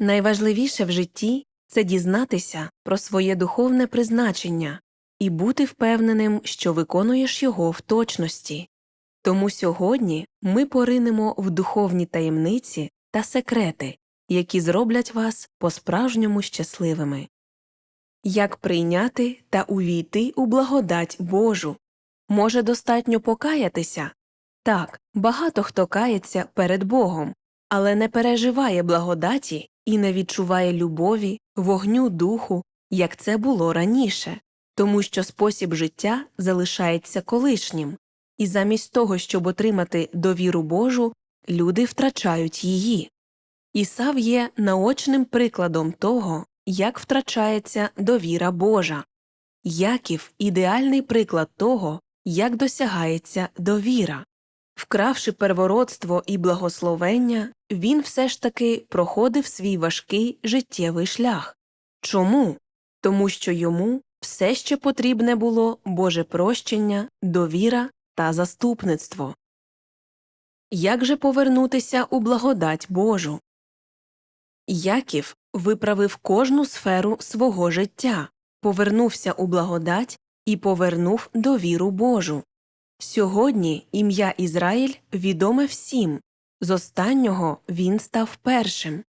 Найважливіше в житті це дізнатися про своє духовне призначення і бути впевненим, що виконуєш його в точності. Тому сьогодні ми поринемо в духовні таємниці та секрети, які зроблять вас по-справжньому щасливими. Як прийняти та увійти у благодать Божу? Може, достатньо покаятися? Так, багато хто кається перед Богом, але не переживає благодаті і не відчуває любові, вогню духу, як це було раніше, тому що спосіб життя залишається колишнім, і замість того, щоб отримати довіру Божу, люди втрачають її. Ісав є наочним прикладом того, як втрачається довіра Божа. Яків ідеальний приклад того, як досягається довіра. Вкравши первородство і благословення, він все ж таки проходив свій важкий життєвий шлях. Чому? Тому що йому все ще потрібне було Боже прощення, довіра та заступництво. Як же повернутися у благодать Божу? Яків виправив кожну сферу свого життя, повернувся у благодать і повернув довіру Божу. Сьогодні ім'я Ізраїль відоме всім, з останнього він став першим.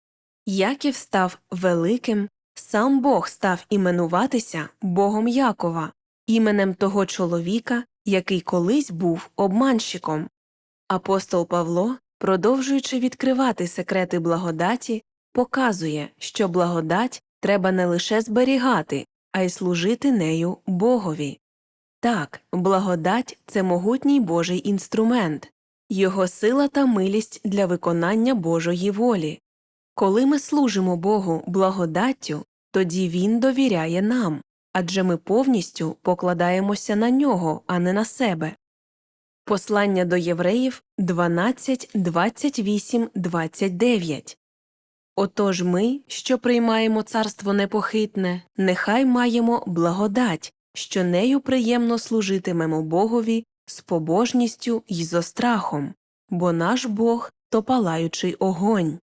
Яків став великим, сам Бог став іменуватися Богом Якова, іменем того чоловіка, який колись був обманщиком. Апостол Павло, продовжуючи відкривати секрети благодаті, показує, що благодать треба не лише зберігати, а й служити нею Богові. Так, благодать це могутній Божий інструмент, його сила та милість для виконання Божої волі. Коли ми служимо Богу благодаттю, тоді Він довіряє нам, адже ми повністю покладаємося на нього, а не на себе. Послання до євреїв 12, 28, 29 Отож ми, що приймаємо царство непохитне, нехай маємо благодать, що нею приємно служитимемо Богові з побожністю й зо страхом, бо наш Бог то палаючий огонь.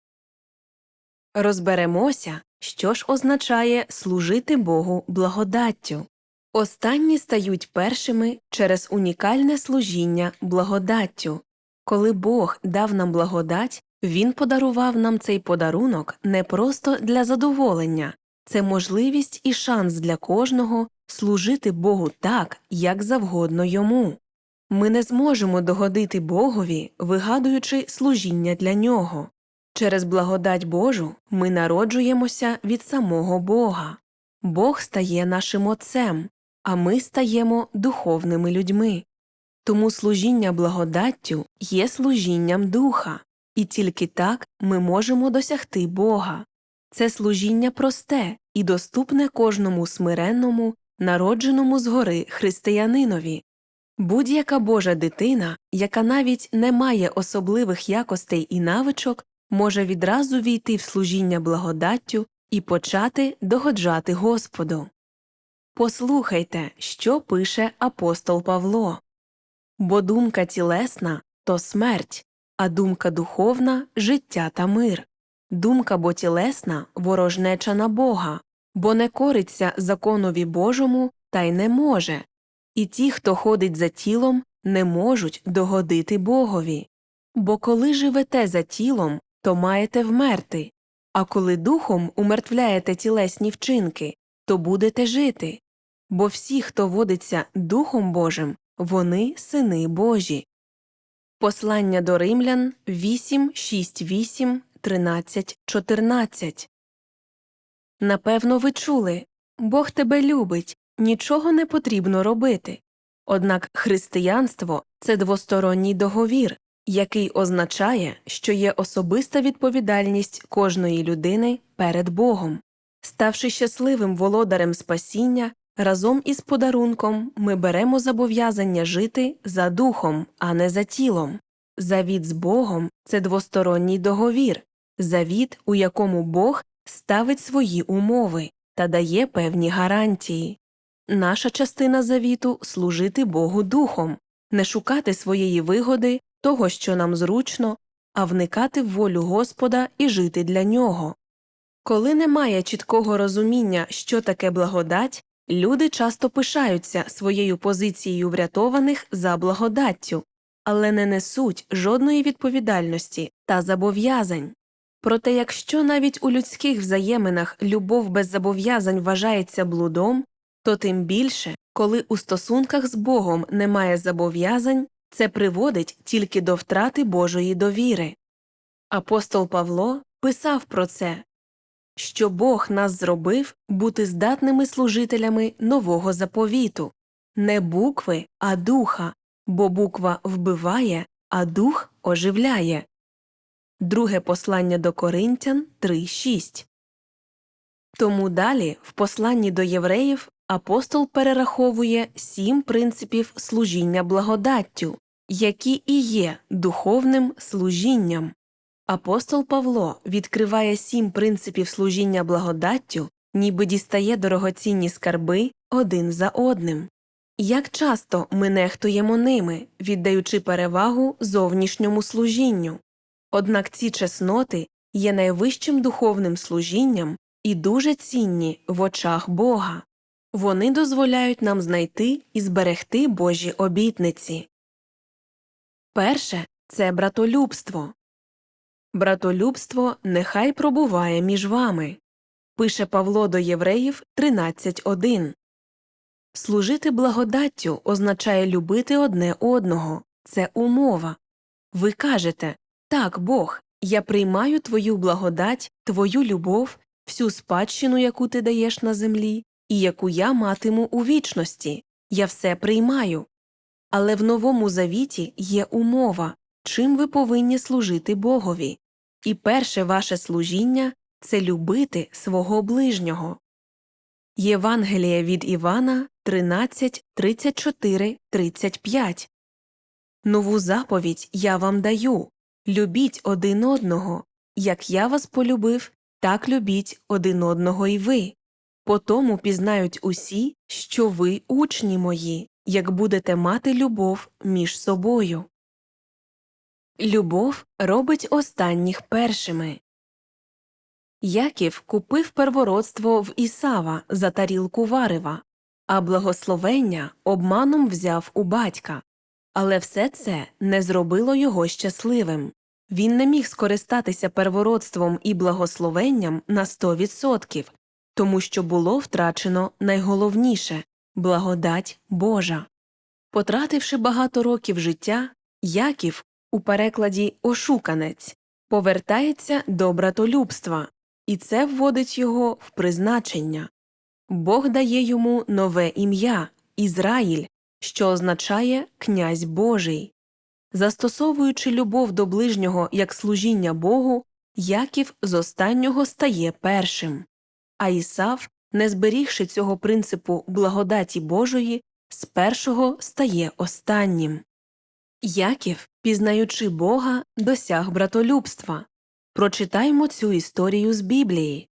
Розберемося, що ж означає служити Богу благодаттю. Останні стають першими через унікальне служіння благодаттю. Коли Бог дав нам благодать, Він подарував нам цей подарунок не просто для задоволення, це можливість і шанс для кожного служити Богу так, як завгодно йому. Ми не зможемо догодити Богові, вигадуючи служіння для нього. Через благодать Божу ми народжуємося від самого Бога. Бог стає нашим Отцем, а ми стаємо духовними людьми. Тому служіння благодаттю є служінням духа, і тільки так ми можемо досягти Бога. Це служіння просте і доступне кожному смиренному, народженому згори християнинові. Будь-яка Божа дитина, яка навіть не має особливих якостей і навичок, може відразу війти в служіння благодаттю і почати догоджати Господу. Послухайте, що пише апостол Павло бо думка тілесна то смерть, а думка духовна життя та мир. Думка бо тілесна ворожнеча на Бога, бо не кориться законові Божому та й не може, і ті, хто ходить за тілом, не можуть догодити Богові. Бо коли живете за тілом, то маєте вмерти, а коли духом умертвляєте тілесні вчинки, то будете жити. Бо всі, хто водиться Духом Божим, вони сини Божі. Послання до римлян 8, 6, 8, 13, 14 Напевно, ви чули Бог тебе любить, нічого не потрібно робити. Однак християнство це двосторонній договір, який означає, що є особиста відповідальність кожної людини перед Богом. Ставши щасливим володарем спасіння, разом із подарунком ми беремо зобов'язання жити за духом, а не за тілом. Завіт з Богом це двосторонній договір, завіт, у якому Бог ставить свої умови та дає певні гарантії. Наша частина завіту служити Богу духом, не шукати своєї вигоди, того, що нам зручно, а вникати в волю Господа і жити для нього. Коли немає чіткого розуміння, що таке благодать, люди часто пишаються своєю позицією врятованих за благодаттю, але не несуть жодної відповідальності та зобов'язань. Проте, якщо навіть у людських взаєминах любов без зобов'язань вважається блудом, то тим більше, коли у стосунках з Богом немає зобов'язань, це приводить тільки до втрати Божої довіри. Апостол Павло писав про це, що Бог нас зробив бути здатними служителями нового заповіту, не букви, а духа, бо буква вбиває, а дух оживляє. Друге послання до Коринтян 3.6. Тому далі, в посланні до євреїв, апостол перераховує сім принципів служіння благодаттю, які і є духовним служінням. Апостол Павло відкриває сім принципів служіння благодаттю, ніби дістає дорогоцінні скарби один за одним. Як часто ми нехтуємо ними, віддаючи перевагу зовнішньому служінню. Однак ці чесноти є найвищим духовним служінням і дуже цінні в очах Бога. Вони дозволяють нам знайти і зберегти Божі обітниці. Перше це братолюбство. Братолюбство нехай пробуває між вами. Пише Павло до Євреїв 13.1. Служити благодаттю означає любити одне одного. Це умова. Ви кажете так, Бог, я приймаю твою благодать, твою любов, всю спадщину, яку ти даєш на землі, і яку я матиму у вічності. Я все приймаю. Але в новому завіті є умова, чим ви повинні служити Богові. І перше ваше служіння це любити свого ближнього. Євангелія від Івана 13, 34, 35 Нову заповідь я вам даю любіть один одного, як я вас полюбив, так любіть один одного і ви. По тому пізнають усі, що ви учні мої, як будете мати любов між собою. Любов робить останніх першими. Яків купив первородство в Ісава за тарілку варева, а благословення обманом взяв у батька. Але все це не зробило його щасливим. Він не міг скористатися первородством і благословенням на 100%, тому що було втрачено найголовніше благодать Божа. Потративши багато років життя, Яків у перекладі ошуканець повертається до братолюбства, і це вводить його в призначення. Бог дає йому нове ім'я Ізраїль, що означає князь Божий. Застосовуючи любов до ближнього як служіння Богу, Яків з останнього стає першим, а Ісав, не зберігши цього принципу благодаті Божої, з першого стає останнім. Яків, пізнаючи Бога, досяг братолюбства. Прочитаймо цю історію з Біблії.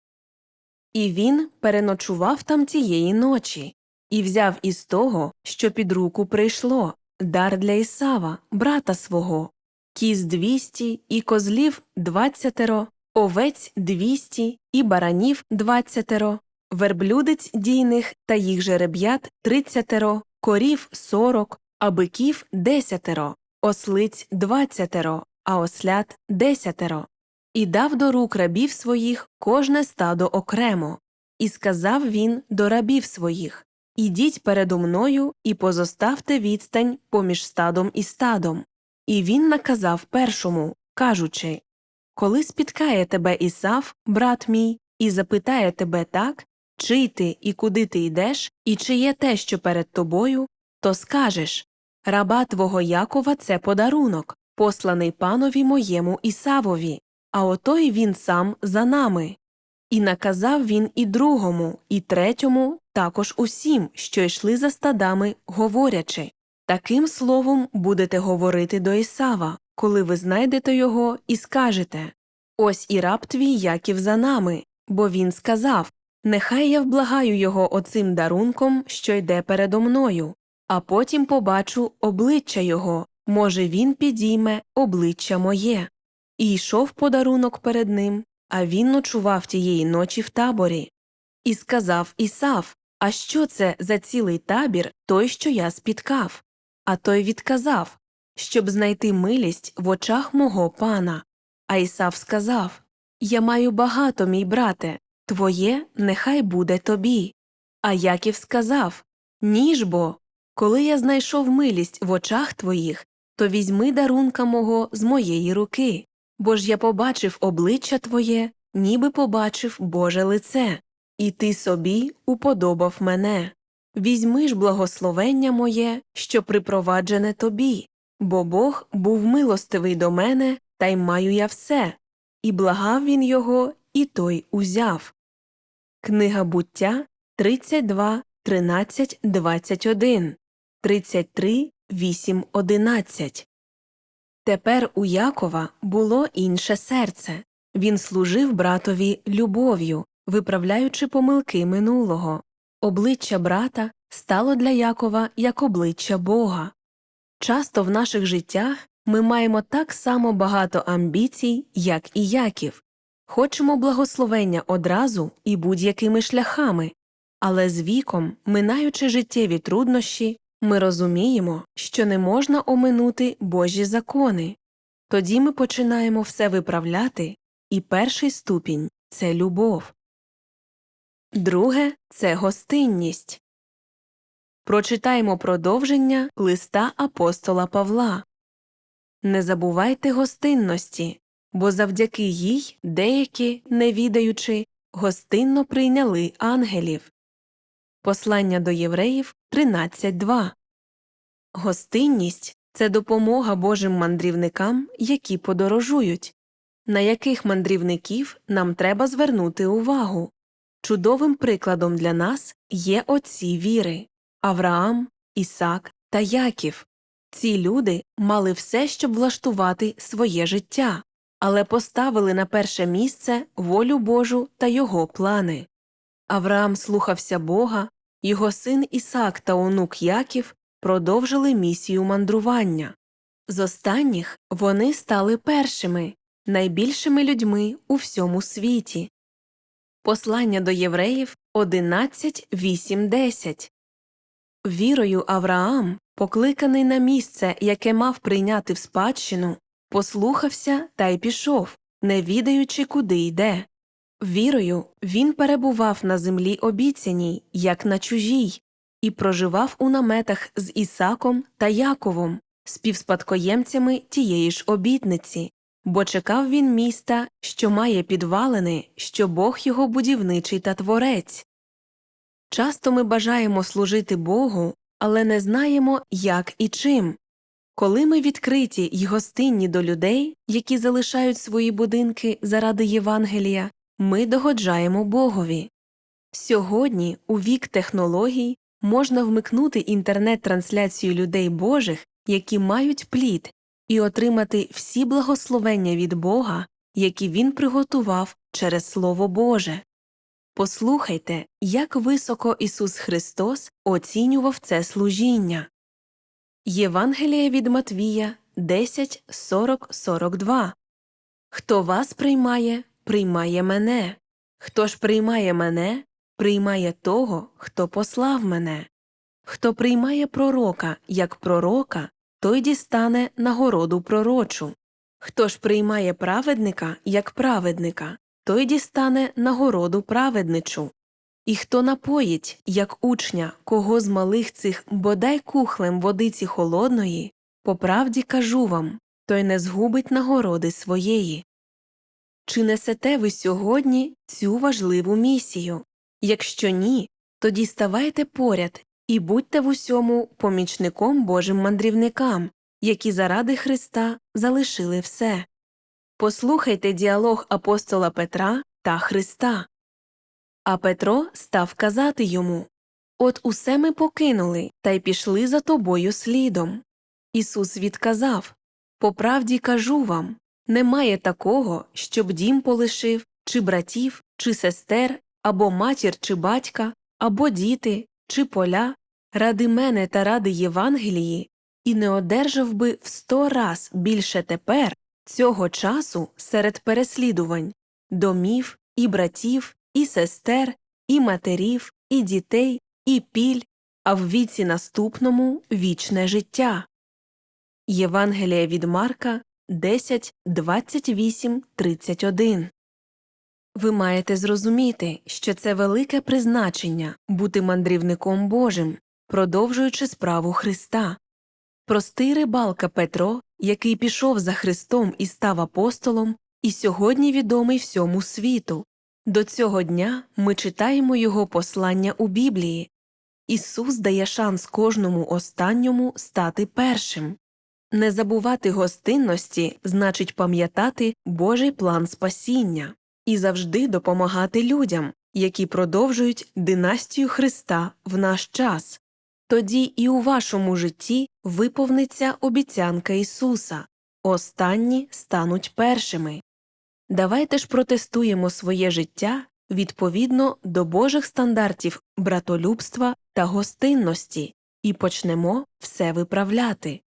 І він переночував там тієї ночі, і взяв із того, що під руку прийшло, дар для Ісава, брата свого, кіз двісті і козлів двадцятеро, овець двісті і баранів двадцятеро, верблюдець дійних та їх жереб'ят тридцятеро, корів сорок, а биків десятеро, ослиць двадцятеро, а ослят десятеро. І дав до рук рабів своїх кожне стадо окремо, і сказав він до рабів своїх Ідіть передо мною і позоставте відстань поміж стадом і стадом. І він наказав першому, кажучи Коли спіткає тебе Ісав, брат мій, і запитає тебе так, чий ти і куди ти йдеш, і чи є те, що перед тобою, то скажеш Раба твого Якова це подарунок, посланий панові моєму Ісавові, а ото й він сам за нами. І наказав він і другому, і третьому, також усім, що йшли за стадами, говорячи таким словом будете говорити до Ісава, коли ви знайдете його і скажете Ось і раб твій Яків за нами, бо він сказав Нехай я вблагаю його оцим дарунком, що йде передо мною, а потім побачу обличчя його, може, він підійме обличчя моє. І йшов подарунок перед ним, а він ночував тієї ночі в таборі. І сказав Ісав А що це за цілий табір, той, що я спіткав? А той відказав Щоб знайти милість в очах мого пана. А Ісав сказав Я маю багато, мій брате, твоє нехай буде тобі. А Яків сказав Ніж бо, коли я знайшов милість в очах твоїх, то візьми дарунка мого з моєї руки, бо ж я побачив обличчя твоє, ніби побачив Боже лице, і ти собі уподобав мене. Візьми ж благословення моє, що припроваджене тобі, бо Бог був милостивий до мене, та й маю я все, і благав він його, і той узяв. Книга буття 32, 13, 21, 33, 8, 11. Тепер у Якова було інше серце. Він служив братові любов'ю, виправляючи помилки минулого. Обличчя брата стало для Якова як обличчя Бога. Часто в наших життях ми маємо так само багато амбіцій, як і Яків. Хочемо благословення одразу і будь-якими шляхами, але з віком, минаючи життєві труднощі, ми розуміємо, що не можна оминути Божі закони. Тоді ми починаємо все виправляти, і перший ступінь це любов. Друге це гостинність. Прочитаємо продовження листа апостола Павла. Не забувайте гостинності, бо завдяки їй деякі, не відаючи, гостинно прийняли ангелів. Послання до євреїв 13.2 Гостинність це допомога Божим мандрівникам, які подорожують. На яких мандрівників нам треба звернути увагу? Чудовим прикладом для нас є отці віри Авраам, Ісак та Яків. Ці люди мали все, щоб влаштувати своє життя, але поставили на перше місце волю Божу та його плани. Авраам слухався Бога, його син Ісак та онук Яків продовжили місію мандрування. З останніх вони стали першими, найбільшими людьми у всьому світі. Послання до євреїв 11.8.10 Вірою Авраам, покликаний на місце, яке мав прийняти в спадщину, послухався та й пішов, не відаючи, куди йде. Вірою він перебував на землі обіцяній, як на чужій, і проживав у наметах з Ісаком та Яковом, співспадкоємцями тієї ж обітниці, бо чекав він міста, що має підвалини, що Бог його будівничий та творець. Часто ми бажаємо служити Богу, але не знаємо, як і чим. Коли ми відкриті й гостинні до людей, які залишають свої будинки заради Євангелія, ми догоджаємо Богові. Сьогодні, у вік технологій, можна вмикнути інтернет-трансляцію людей Божих, які мають плід, і отримати всі благословення від Бога, які Він приготував через Слово Боже. Послухайте, як високо Ісус Христос оцінював це служіння. Євангелія від Матвія 10, 40, 42 Хто вас приймає, приймає мене. Хто ж приймає мене, приймає того, хто послав мене. Хто приймає пророка як пророка, той дістане нагороду пророчу. Хто ж приймає праведника як праведника, той дістане нагороду праведничу. І хто напоїть, як учня, кого з малих цих бодай кухлем водиці холодної, по правді кажу вам, той не згубить нагороди своєї. Чи несете ви сьогодні цю важливу місію? Якщо ні, тоді ставайте поряд і будьте в усьому помічником Божим мандрівникам, які заради Христа залишили все. Послухайте діалог апостола Петра та Христа. А Петро став казати йому От усе ми покинули та й пішли за тобою слідом. Ісус відказав По правді кажу вам немає такого, щоб дім полишив, чи братів, чи сестер, або матір, чи батька, або діти, чи поля, ради мене та ради Євангелії, і не одержав би в сто раз більше тепер цього часу серед переслідувань, домів, і братів, і сестер, і матерів, і дітей, і піль, а в віці наступному вічне життя. Євангелія від Марка 10, 28, 31 Ви маєте зрозуміти, що це велике призначення бути мандрівником Божим, продовжуючи справу Христа. Простий рибалка Петро, який пішов за Христом і став апостолом, і сьогодні відомий всьому світу. До цього дня ми читаємо його послання у Біблії. Ісус дає шанс кожному останньому стати першим. Не забувати гостинності значить пам'ятати Божий план спасіння і завжди допомагати людям, які продовжують династію Христа в наш час. Тоді і у вашому житті виповниться обіцянка Ісуса останні стануть першими. Давайте ж протестуємо своє життя відповідно до Божих стандартів братолюбства та гостинності і почнемо все виправляти.